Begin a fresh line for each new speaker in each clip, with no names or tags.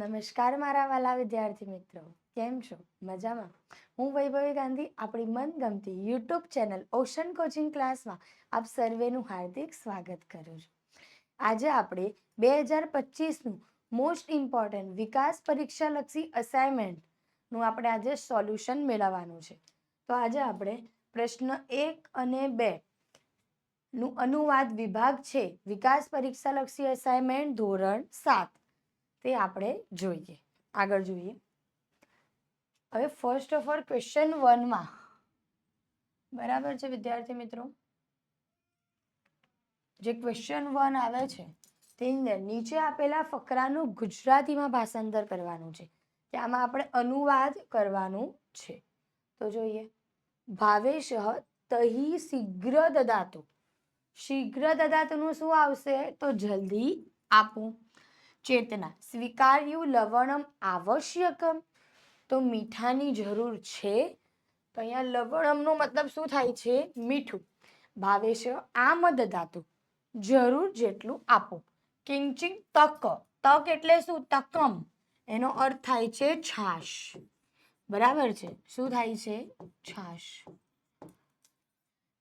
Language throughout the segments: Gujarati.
નમસ્કાર મારા વાલા વિદ્યાર્થી મિત્રો. કેમ છો? મજામાં? હું વૈભવી ગાંધી, આપણી મનગમતી યુટ્યુબ ચેનલ ઓશન કોચિંગ ક્લાસમાં આપ સર્વેનું હાર્દિક સ્વાગત કરું છું. આજે આપણે બે હજાર પચીસનું મોસ્ટ ઇમ્પોર્ટન્ટ વિકાસ પરીક્ષાલક્ષી અસાઇનમેન્ટનું આપણે આજે સોલ્યુશન મેળવવાનું છે. તો આજે આપણે પ્રશ્ન એક અને બે નું અનુવાદ વિભાગ છે વિકાસ પરીક્ષાલક્ષી અસાઇનમેન્ટ ધોરણ સાત. તે આપણે જોઈએ. આગળ જોઈએ. હવે ફર્સ્ટ ઓફ ઓલ ક્વેશ્ચન વનમાં બરાબર છે વિદ્યાર્થી મિત્રો? જે ક્વેશ્ચન વન આવે છે તેની નીચે આપેલા ફકરાનું ગુજરાતીમાં ભાષાંતર કરવાનું છે. કે આમાં આપણે અનુવાદ કરવાનું છે. તો જોઈએ. ભાવેશ તહી શીઘ્ર દદાતું શીઘ્ર દદાતુનું શું આવશે? તો જલ્દી આપું. ચેતના. સ્વીકાર્યું લવણમ આવશ્યકમ. તો મીઠાની જરૂર છે? તો અહીંયા લવણમનો મતલબ શું થાય છે? મીઠું. ભાવેશ, આ દદાતું જરૂર જેટલું આપો. કિંચિત તક. તક એટલે શું? તકમ. એનો અર્થ થાય છે છાશ. બરાબર છે? શું થાય છે? છાશ.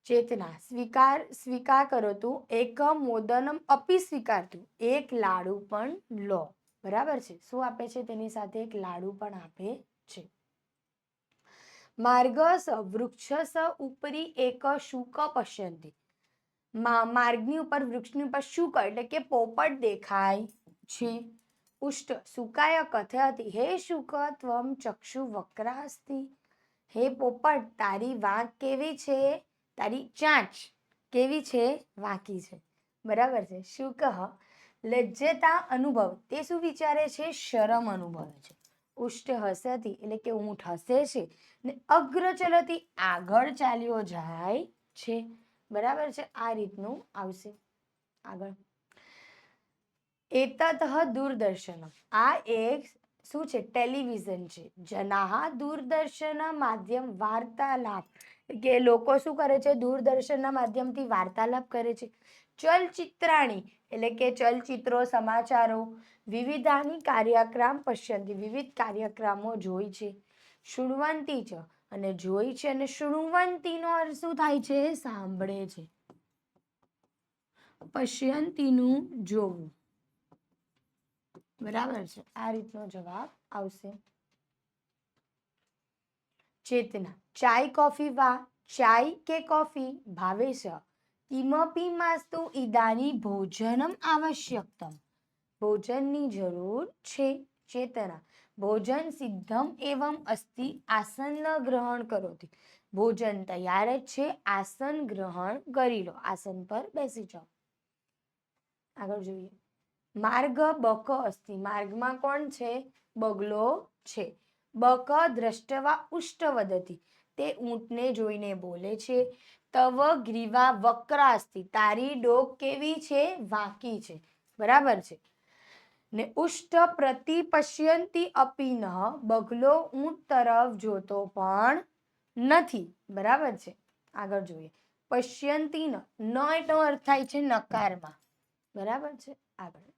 ચેતના, સ્વીકાર સ્વીકાર કરો તું એક મોદનમ અપી સ્વીકારતું એક લાડુ પણ લો. બરાબર છે? શું આપે છે? તેની સાથે એક લાડુ પણ આપે છે. માર્ગસ વૃક્ષસ ઉપરી એક શુક પશ્યંતી. માર્ગની ઉપર, વૃક્ષની ઉપર શુક એટલે કે પોપટ દેખાય છે. ઉષ્ટ સુકાય કથયતી. હે શુક, ત્વમ ચક્ષુ વક્રાસ્તી. હે પોપટ, તારી વાંક કેવી છે? તારી ચાંચ કેવી છે? વાકી છે. બરાબર છે. શું કહ? લજ્જતા અનુભવ. તે શું વિચારે છે? શરમ અનુભવે છે. ઉષ્ટ હસતી એટલે કે ઊંટ હસે છે. ને અગ્ર ચલતી આગળ ચાલ્યો જાય છે. બરાબર છે? આ રીતનું આવશે. આગળ. એતત દૂરદર્શન. આ એક શું છે? ટેલિવિઝન છે. જનાહ દૂરદર્શન માધ્યમ વાર્તાલાપ. કે લોકો શું કરે છે? દૂરદર્શનના માધ્યમથી વાર્તાલાપ કરે છે. ચલચિત્રાણી એટલે કે ચલચિત્રો, સમાચારો વિવિધાની કાર્યક્રમ પશ્યંતી, વિવિધ કાર્યક્રમો જોઈ છે. શુણવંતી છે અને જોઈ છે અને શુણવંતીનો અર્થ શું થાય છે? સાંભળે છે. પશ્યંતીનું જોવું. બરાબર છે. આ રીતનો જવાબ આવશે. ચેતના. ચાય કોફી વા, ચાય કે કોફી ભાવેશ કિમપી માસ્તુ ઇદાની ભોજનમ આવશ્યકતમ. ભોજનની જરૂર છે ચેતના. ભોજન સિદ્ધમ એવમ અસ્તિ આસન ગ્રહણ કરોતી. ભોજન તૈયાર જ છે, આસન ગ્રહણ કરી લો. આસન પર બેસી જાઓ. આગળ જોઈએ. માર્ગ બક અસ્તિ. માર્ગમાં કોણ છે? બગલો છે. બક દ્રષ્ટવા ઉષ્ટ વદતી. તે ઊંટને જોઈને બોલે છે, તવ ગ્રીવા વક્રાસ્તી, તારી ડોક કેવી છે? વાંકી છે. બરાબર છે. ને ઉષ્ટ પ્રતિ પશ્યંતી અપીન, બગલો ઊંટ તરફ જોતો પણ નથી. બરાબર છે. આગળ જોઈએ. પશ્યંતી ન એટલો અર્થ થાય છે નકારમાં. બરાબર છે. આગળ.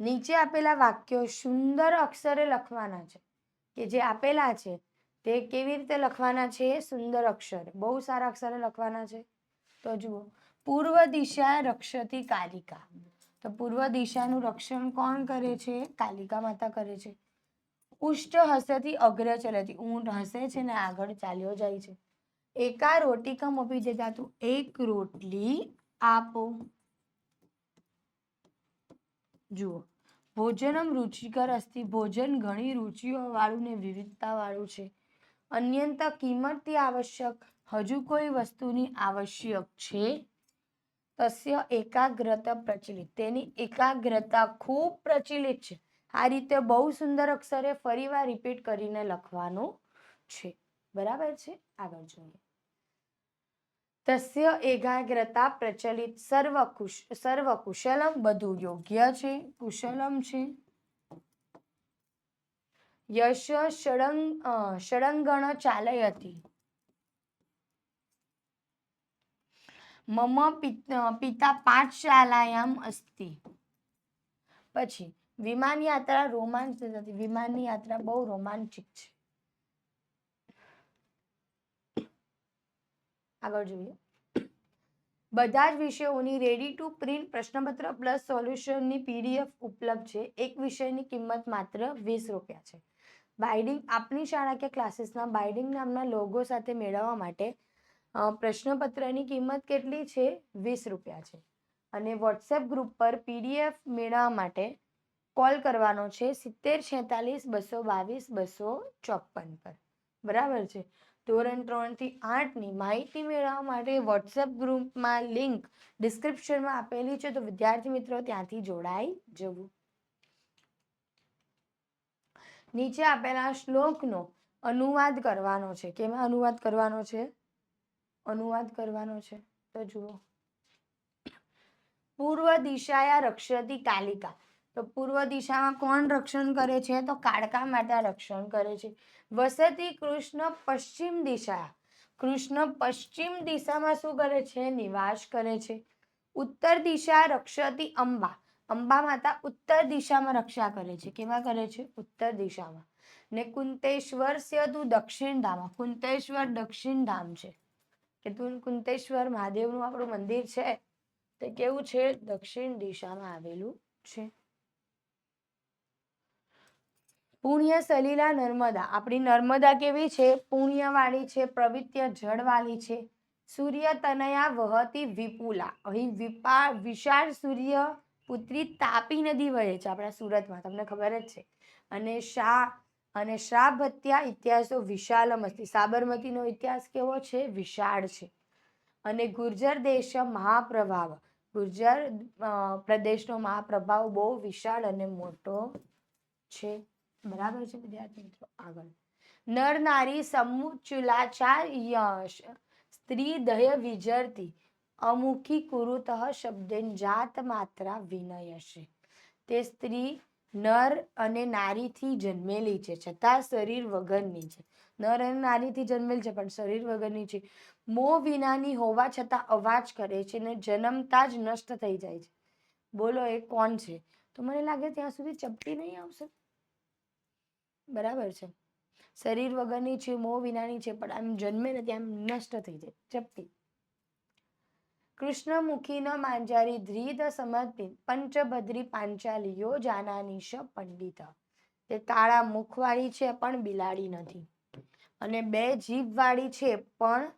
નીચે આપેલા વાક્યો સુંદર અક્ષરે લખવાના છે કે જે આપેલા છે તે કેવી રીતે લખવાના છે? સુંદર અક્ષર. બહુ સારા અક્ષરે લખવાના છે. તો જુઓ, પૂર્વ દિશા રક્ષતી કાલિકા. તો પૂર્વ દિશાનું રક્ષણ કોણ કરે છે? કાલિકા માતા કરે છે. ઉષ્ટ હસેથી અગ્ર ચલેથી ઊંટ હસે છે ને આગળ ચાલ્યો જાય છે. એકા રોટિકમ અભી જતા તું એક રોટલી આપો. જુઓ ભોજનમ રુચિકર અસ્થિ ભોજન ઘણી રુચિઓવાળું ને વિવિધતાવાળું છે. અન્યંત કિંમતથી આવશ્યક. હજુ કોઈ વસ્તુની આવશ્યક છે? તસ્ય એકાગ્રતા પ્રચલિત. તેની એકાગ્રતા ખૂબ પ્રચલિત છે. આ રીતે બહુ સુંદર અક્ષરે ફરીવાર રિપીટ કરીને લખવાનું છે. બરાબર છે? આગળ જોઈએ. તસ્ય એકાગ્રતા પ્રચલિત સર્વ કુશ સર્વ કુશલમ બધું યોગ્ય છે કુશલમ છે યશ ષડંગ ષડંગણ ચાલયતી મમ પિતા પાઠશાલાયામ અસ્તિ પછી વિમાન યાત્રા રોમાંચ નથી વિમાનની યાત્રા બહુ રોમાંચિક છે આગળ જોઈએ. બધા જ વિષયોની રેડી ટુ પ્રિન્ટ પ્રશ્નપત્ર પ્લસ સોલ્યુશનની પીડીએફ ઉપલબ્ધ છે. એક વિષયની કિંમત માત્ર વીસ રૂપિયા છે. બાઇડિંગ આપની શાળા કે ક્લાસીસના બાઇડિંગ નામના લોગો સાથે મેળવવા માટે પ્રશ્નપત્રની કિંમત કેટલી છે? વીસ રૂપિયા છે. અને વોટ્સએપ ગ્રુપ પર પીડીએફ મેળવવા માટે કોલ કરવાનો છે સિત્તેર છેતાલીસ બસો બાવીસ બસો ચોપન પર. બરાબર છે? ધોરણ ત્રણથી આઠની માહિતી મેળવવા માટે વોટ્સએપ ગ્રુપમાં લિંક ડિસ્ક્રિપ્શનમાં આપેલી છે, તો વિદ્યાર્થી મિત્રો ત્યાંથી જોડાઈ જવું. નીચે આપેલા શ્લોકનો અનુવાદ કરવાનો છે. કેમાં અનુવાદ કરવાનો છે? અનુવાદ કરવાનો છે. તો જુઓ. પૂર્વ દિશાયા રક્ષતી કાલિકા. તો પૂર્વ દિશામાં કોણ રક્ષણ કરે છે? તો કાળકા માતા રક્ષણ કરે છે. વસતી કૃષ્ણ પશ્ચિમ દિશા. કૃષ્ણ પશ્ચિમ દિશામાં શું કરે છે? નિવાસ કરે છે. ઉત્તર દિશા રક્ષતી અંબા. અંબા માતા ઉત્તર દિશામાં રક્ષા કરે છે. કેમાં કરે છે? ઉત્તર દિશામાં. ને કુંતેશ્વર તું દક્ષિણ ધામ કુંતેશ્વર દક્ષિણ ધામ છે. કે તું કુંતેશ્વર મહાદેવનું આપણું મંદિર છે? તે કેવું છે? દક્ષિણ દિશામાં આવેલું છે. પુણ્ય સલીલા નર્મદા. આપણી નર્મદા કેવી છે? પુણ્યવાળી છે પ્રવિત્ય જળવાળી છે. સૂર્ય તનયા વહતી વિપુલા. અહીં વિપા, વિશાળ સૂર્ય પુત્રી તાપી નદી વહે છે આપણા સુરતમાં. તમને ખબર જ છે. અને શા, અને શ્રાભત્યા ઇતિહાસો વિશાલમ અસ્તિ. સાબરમતીનો ઇતિહાસ કેવો છે? વિશાળ છે. અને ગુર્જર દેશ મહાપ્રભાવ. ગુર્જર પ્રદેશનો મહાપ્રભાવ બહુ વિશાળ અને મોટો છે. બરાબર છે વિદ્યાર્થી મિત્રો? આગળ. નર નારી સમુચુલાચાર યશ. સ્ત્રી દય વિજરતી. અમુખી કુરુતઃ શબ્દેન જાત માત્રા વિનયશે. તે સ્ત્રી નર અને નારીથી જન્મેલી છે. છતાં શરીર વગરની છે. નર અને નારીથી જન્મેલ છે, પણ શરીર વગરની છે. મો વિનાની હોવા છતાં અવાજ કરે છે ને જન્મતા જ નષ્ટ થઈ જાય છે. બોલો, એ કોણ છે? તો મને લાગે ત્યાં સુધી ચપટી નહીં આવશે. બરાબર છે. શરીર વગરની છે મોહ વિનાની છે, પણ આમ જન્મે ને ત્યાં નષ્ટ થઈ જાય જપતી કૃષ્ણમુખી ન માંજારી ધ્રીદ સમર્પિત, પંચભદ્રી પાંચાલીઓ જાનાની શ પંડિત. તે કાળા મુખવાળી છે, પણ બિલાડી નથી. અને બે જીભવાળી છે, પણ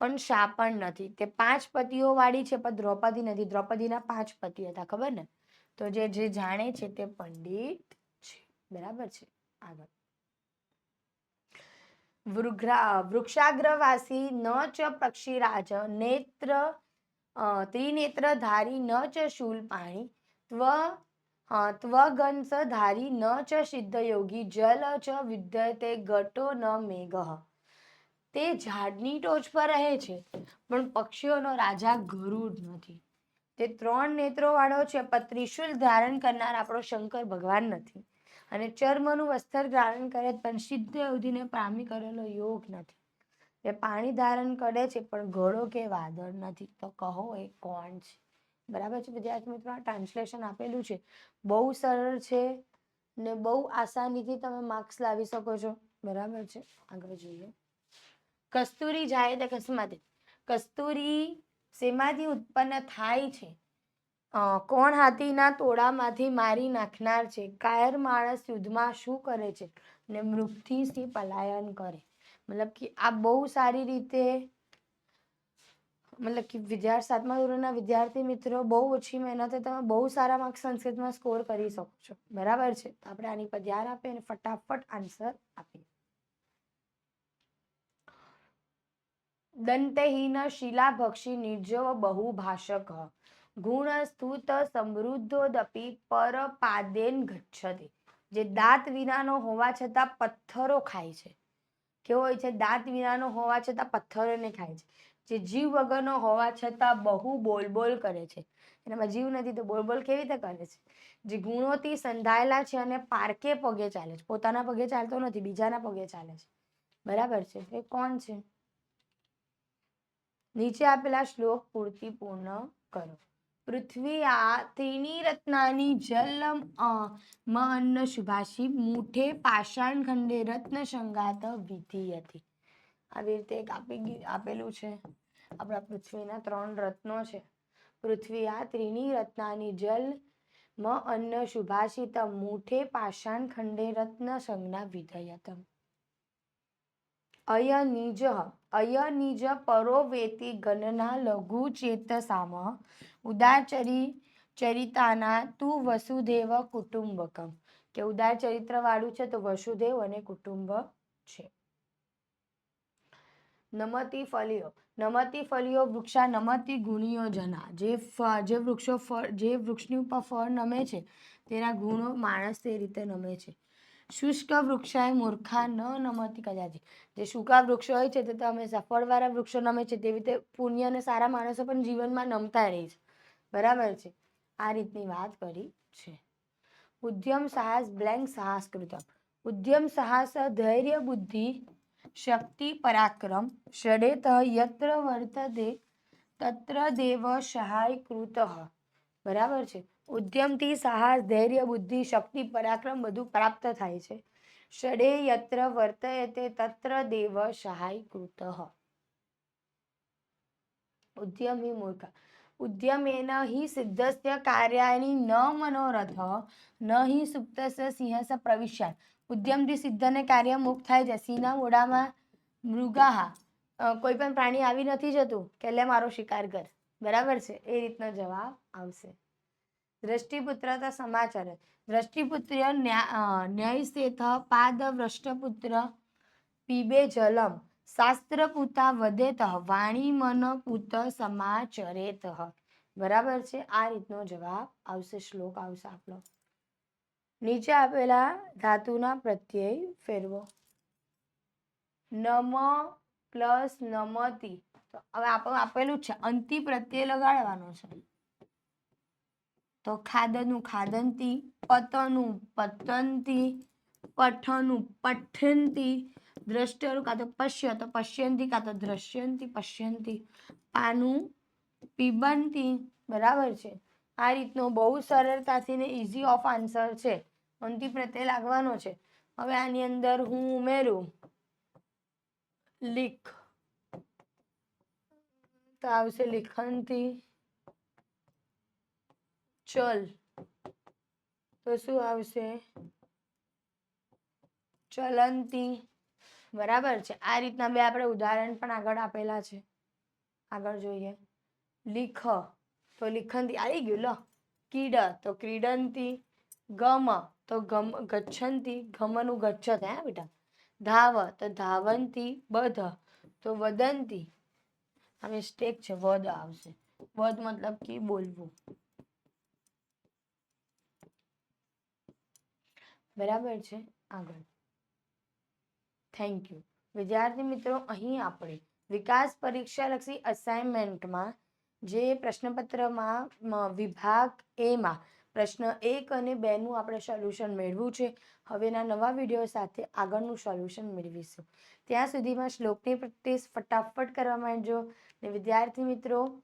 પણ શાપણ નથી. તે પાંચ પતિઓ વાળી છે, પણ દ્રૌપદી નથી. દ્રૌપદીના પાંચ પતિ હતા, ખબર ને? તો જે જે જાણે છે તે પંડિત છે. બરાબર છે. આગળ. વૃક્ષાગ્રવાસી ન ચ પક્ષીરાજ નેત્ર અ, ત્રિનેત્રધારી ન ચ શૂલપાણી ત્વ ત્વગંસ ધારી ન ચ સિદ્ધયોગી જલ ચ વિદ્યતે ઘટો ન મેઘ. તે ઝાડની ટોચ પર રહે છે પણ પક્ષીઓનો રાજા ગરુડ નથી. તે ત્રણ નેત્રો વાળો છે પણ ત્રિશુલ ધારણ કરનાર આપણો શંકર ભગવાન નથી. અને ચર્મનું વસ્ત્ર ધારણ કરે પણ સિદ્ધ અવધિને પામી કરેલો યોગ નથી. એ પાણી ધારણ કરે છે, પણ ઘોડો કે વાદળ નથી. તો કહો એ કોણ છે? બરાબર છે? વિદ્યાર્થી મિત્રો આ ટ્રાન્સલેશન આપેલું છે. બહુ સરળ છે ને બહુ આસાનીથી તમે માર્ક્સ લાવી શકો છો. બરાબર છે? આગળ જોઈએ. કસ્તુરી જાય તે કસ્માતે. કસ્તુરી શેમાંથી ઉત્પન્ન થાય છે? કોણ હાથીના તોડામાંથી મારી નાખનાર છે? કાયર માણસ યુદ્ધમાં શું કરે છે? ને મૃત્યુથી પલાયન કરે. મતલબ કે આ બહુ સારી રીતે, મતલબ કે વિદ્યાર્થી સાતમા ધોરણના વિદ્યાર્થી મિત્રો, બહુ ઓછી મહેનતે તમે બહુ સારા માર્ક્સ સંસ્કૃતમાં સ્કોર કરી શકો છો. બરાબર છે? આપણે આની પર ધ્યાન આપીએ અને ફટાફટ આન્સર આપીએ. દંતહીન શિલાભક્ષી નિર્જવ બહુભાષક. ગુણ સ્તુત સમૃદ્ધોદપી પર પાદેન ગચ્છતે જે દાંત વિનાનો હોવા છતાં પથ્થરો ખાય છે. કેવો હોય છે? દાંત વિનાનો હોવા છતાં પથ્થરોને ખાય છે. જે જીવ વગરનો હોવા છતાં બહુ બોલ બોલ કરે છે. એનામાં જીવ નથી તો બોલ બોલ કેવી રીતે કરે છે? જે ગુણોથી સંધાયેલા છે અને પારકે પગે ચાલે છે. પોતાના પગે ચાલતો નથી, બીજાના પગે ચાલે છે. બરાબર છે? એ કોણ છે? નીચે આપેલા શ્લોક પૂર્તિ પૂર્ણ કરો. પૃથ્વી આ ત્રીણી રત્નાની જલમ, અ મ અન્ન શુભાશી, મૂઠે, પાષાણ ખંડે રત્ન સંગાત વિધિ હતી. આવી રીતે એક આપી આપેલું છે. આપણા પૃથ્વીના ત્રણ રત્નો છે. પૃથ્વી આ ત્રિની રત્નાની જલ મ અન્ન સુભાષિત મૂઠે, પાષાણ ખંડે રત્ન સંજ્ઞા વિધયતમ. અયનિજ અયનિજ પરોવેતી ગણના લઘુ ચેતસામ ઉદાચરી ચરિતાના તું વસુદેવ કુટુંબકમ કે ઉદાર ચરિત્ર વાળું છે તો વસુદેવ અને કુટુંબ છે. નમતી ફલિયો. નમતી ફલિયો વૃક્ષા નમતી ગુણિયો જના. જે જે વૃક્ષો ફળ, જે વૃક્ષની ઉપર ફળ નમે છે તેના ગુણો માણસ તે રીતે નમે છે. શુષ્ક વૃક્ષાએ મૂર્ખા ન નમતી કદાચિત. જે સૂકા વૃક્ષો હોય છે તે તો હંમેશા ફળવાળા વૃક્ષો નમે છે તેવી રીતે પુણ્ય અને સારા માણસો પણ જીવનમાં નમતા રહે છે. બરાબર છે? આ રીતની વાત કરી છે. ઉદ્યમ સાહસ બ્લેન્ક સાહસ કૃતમ ઉદ્યમ સાહસ ધૈર્ય બુદ્ધિ શક્તિ પરાક્રમ. ષડેત યત્ર વર્તતે તત્ર દેવ સહાય કૃત. બરાબર છે? ઉદ્યમથી સાહસ, ધૈર્ય, બુદ્ધિ, શક્તિ, પરાક્રમ બધું પ્રાપ્ત થાય છે. ષડે યત્ર વર્તયતે તત્ર દેવ સહાય કૃત. ઉદ્યમી મૂર્ખ. ઉદ્યમેન હિ સિદ્ધસ્ય કાર્યાણી ન મનોરથ, ન હિ સુપ્તસ્ય સિંહસ પ્રવિશ્યાન. ઉદ્યમથી સિદ્ધને કાર્ય મુક્ત થાય છે. સિંહના મોઢામાં મૃગાહા. કોઈ પણ પ્રાણી આવી નથી જતું, કે લે મારો શિકાર કર. બરાબર છે? એ રીતનો જવાબ આવશે. દ્રષ્ટિપુત્ર તો સમાચાર. દ્રષ્ટિપુત્ર ન્યાયસ્થેથ પાદ વૃષ્ટપુત્ર પીબે જલમ. શાસ્ત્રપુતા વદેત વાણી મન પુત સમાચરેત બરાબર છે? આ રીતનો જવાબ આવશે શ્લોક આવશે આપણો. નીચે આપેલા ધાતુના પ્રત્યય ફેરવો. નમ પ્લસ નમતી. હવે આપણું આપેલું છે. અંતિ પ્રત્યય લગાડવાનો છે. તો ખાદનું ખાદંતી, પતનું પતંતી, પઠનું પઠંતી દ્રષ્ટનું કાં તો પશ્ય, તો પશ્યંતી કાં તો દ્રશ્યંતી, પશ્યંતી. પાનું પીબંતી, બરાબર છે? આ રીતનો બહુ સરળતાથી ને ઇઝી ઓફ આન્સર છે. અંતિ પ્રત્યે લાગવાનો છે. હવે આની અંદર હું ઉમેરું. લીખ. તો આવશે લિખનથી. ચલ. તો શું આવશે? ચલંતી. બરાબર છે. આ રીતના બે આપણે ઉદાહરણ પણ આગળ આપેલા છે. આગળ જોઈએ. લીખ. તો લિખનથી આવી ગયું લો. કીડ. તો ક્રીડંતી. ગમ. તો ગમ, ગચ્છંતી. ગમનું ગચ્છ હે બેટા? ધાવ. તો ધાવંતી. બધ. તો વદંતી. આ મિસ્ટેક છે. વદ આવશે. વદ મતલબ કે બોલવું. બરાબર છે? આગળ. થેન્ક યુ વિદ્યાર્થી મિત્રો, અહીં આપણે વિકાસ પરીક્ષા લક્ષી અસાઇનમેન્ટમાં જે પ્રશ્નપત્રમાં વિભાગ એમાં પ્રશ્ન એક અને બેનું આપણે સોલ્યુશન મેળવવું છે, હવેના નવા વીડિયો સાથે આગળનું સોલ્યુશન મેળવીશું. ત્યાં સુધીમાં શ્લોકની પ્રેક્ટિસ ફટાફટ કરવા માંડજો. ને વિદ્યાર્થી મિત્રો,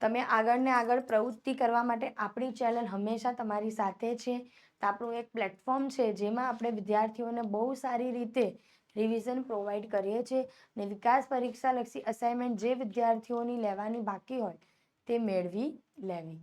તમે આગળ ને આગળ પ્રવૃત્તિ કરવા માટે આપણી ચેનલ હંમેશા તમારી સાથે છે. આપણું એક પ્લેટફોર્મ છે જેમાં આપણે વિદ્યાર્થીઓને બહુ સારી રીતે રિવિઝન પ્રોવાઈડ કરીએ છીએ ને વિકાસ પરીક્ષા લક્ષી અસાઇનમેન્ટ જે વિદ્યાર્થીઓની લેવાની બાકી હોય તે મેળવી લેવી.